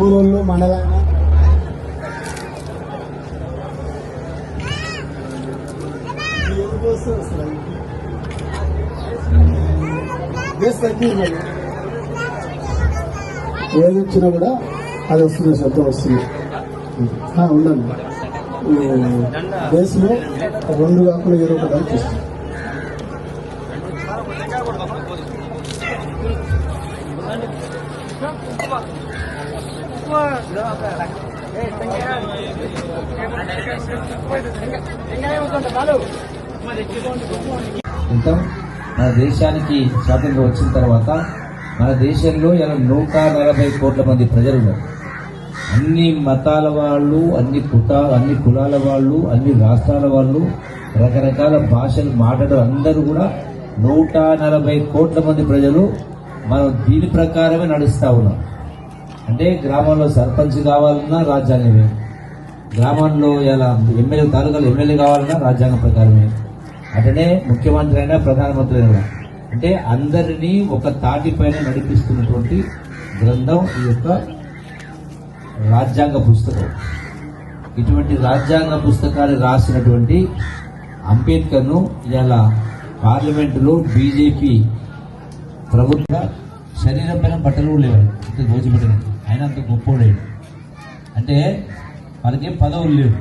ఊరోళ్ళు మండలాయన ఏది వచ్చినా కూడా అది వస్తుంది శబ్దం వస్తుంది. ఉండండి. దేశంలో రెండు కాకుండా ఏదో ఒకటి అనిపిస్తుంది ఇంకా మన దేశానికి స్వాతంత్రం వచ్చిన తర్వాత మన దేశంలో ఇలా నూట నలభై కోట్ల మంది ప్రజలు ఉన్నారు. అన్ని మతాల వాళ్ళు అన్ని కుటాలు అన్ని కులాల వాళ్ళు అన్ని రాష్ట్రాల వాళ్ళు రకరకాల భాషలు మాట్లాడే అందరూ కూడా నూట నలభై కోట్ల మంది ప్రజలు మనం దీని ప్రకారమే నడుస్తా ఉన్నాం అంటే గ్రామంలో సర్పంచ్ కావాలన్నా రాజ్యాంగమే. గ్రామంలో ఇలా ఎమ్మెల్యే తాలూకాలు ఎమ్మెల్యే కావాలన్నా రాజ్యాంగం ప్రకారమే. అటనే ముఖ్యమంత్రి అయినా ప్రధానమంత్రి అయినా అంటే అందరినీ ఒక తాటిపైన నడిపిస్తున్నటువంటి గ్రంథం ఈ యొక్క రాజ్యాంగ పుస్తకం. ఇటువంటి రాజ్యాంగ పుస్తకాన్ని రాసినటువంటి అంబేద్కర్ను ఇలా పార్లమెంటులో బీజేపీ ప్రభుత్వ శరీరం పైన బట్టలు లేవు. అంటే గోచిపెట్టిన ఆయన అంత గొప్పోడాడు అంటే మనకేం పదవులు లేవు.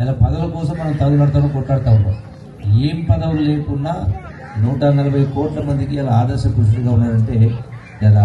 ఇలా పదవుల కోసం మనం తగులాడుతాం కొట్లాడుతూ ఉంటాం ఏం పదవులు లేకుండా నూట నలభై కోట్ల మందికి ఇలా ఆదర్శ పురుషుడిగా ఉన్నారంటే ఇలా